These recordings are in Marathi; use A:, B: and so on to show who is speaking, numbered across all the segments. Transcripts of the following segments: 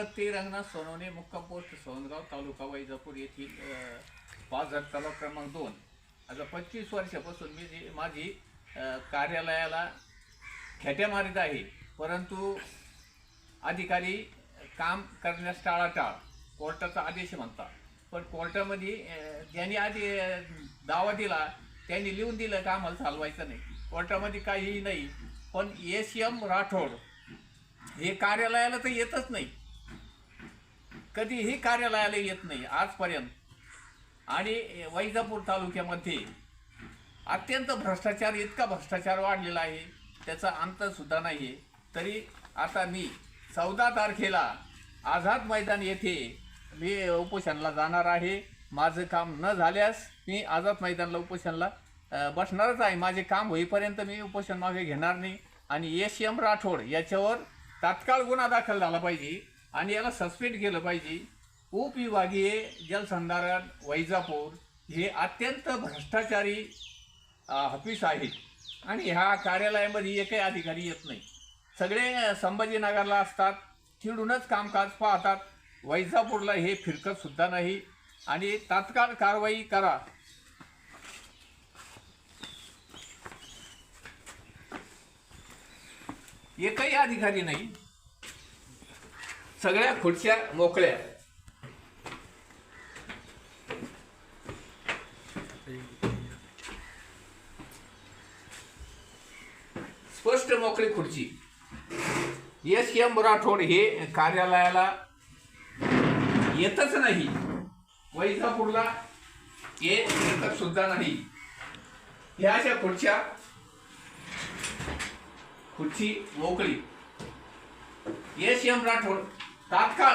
A: मी रंगनाथ सोनवणे मुक्काम पोस्ट सोनगाव तालुका वैजापूर येथील पाच पाचघर तलाव क्रमांक दोन. आता पंचवीस वर्षापासून मी जी माझी कार्यालयाला खेट्या मारीत आहे. परंतु अधिकारी काम करण्यास टाळाटाळ. कोर्टाचा आदेश म्हणतात. पण कोर्टामध्ये ज्यांनी आधी दावा दिला त्यांनी लिहून दिलं का आम्हाला चालवायचं नाही. कोर्टामध्ये काहीही नाही. पण एस एम राठोड हे कार्यालयाला तर येतच नाही. कधीही कार्यालयाला येत नाही आजपर्यंत. आणि वैजापूर तालुक्यामध्ये अत्यंत भ्रष्टाचार इतका भ्रष्टाचार वाढलेला आहे. त्याचा अंतसुद्धा नाही आहे तरी आता मी चौदा तारखेला आझाद मैदान येथे मी उपोषणाला जाणार आहे. माझं काम न झाल्यास मी आझाद मैदानला उपोषणाला बसणारच आहे. माझे काम होईपर्यंत मी उपोषण मागे घेणार नाही. आणि एस एम राठोड याच्यावर तात्काळ गुन्हा दाखल झाला पाहिजे. आणि याला सस्पेंड केलं पाहिजे. उपविभागीय जलसंधारण वैजापूर हे अत्यंत भ्रष्टाचारी हफीस ऑफिस आणि ह्या कार्यालयामध्ये एकही अधिकारी येत नाही. सगळे संभाजीनगरला असतात तिकडूनच कामकाज पाहतात. वैजापूरला हे फिरकतसुद्धा नाही. आणि तात्काळ कारवाई करा. एकही अधिकारी नाही. सगळ्या खुर्च्या मोकळ्या. स्पष्ट मोकळी खुर्ची. एस. एम. राठोड हे कार्यालयाला येतच नाही. वैजापूरला हे येतच सुद्धा नाही. ह्या अशा खुर्च्या खुर्ची मोकळी. एस. एम. राठोड तात्काळ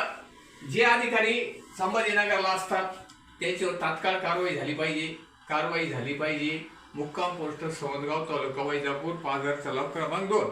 A: जे अधिकारी संभाजीनगरला असतात त्याच्यावर तात्काळ कारवाई झाली पाहिजे. कारवाई झाली पाहिजे. मुक्काम पोस्ट सोनगाव तालुका वैजापूर पाझर तलाव क्रमांक दोन.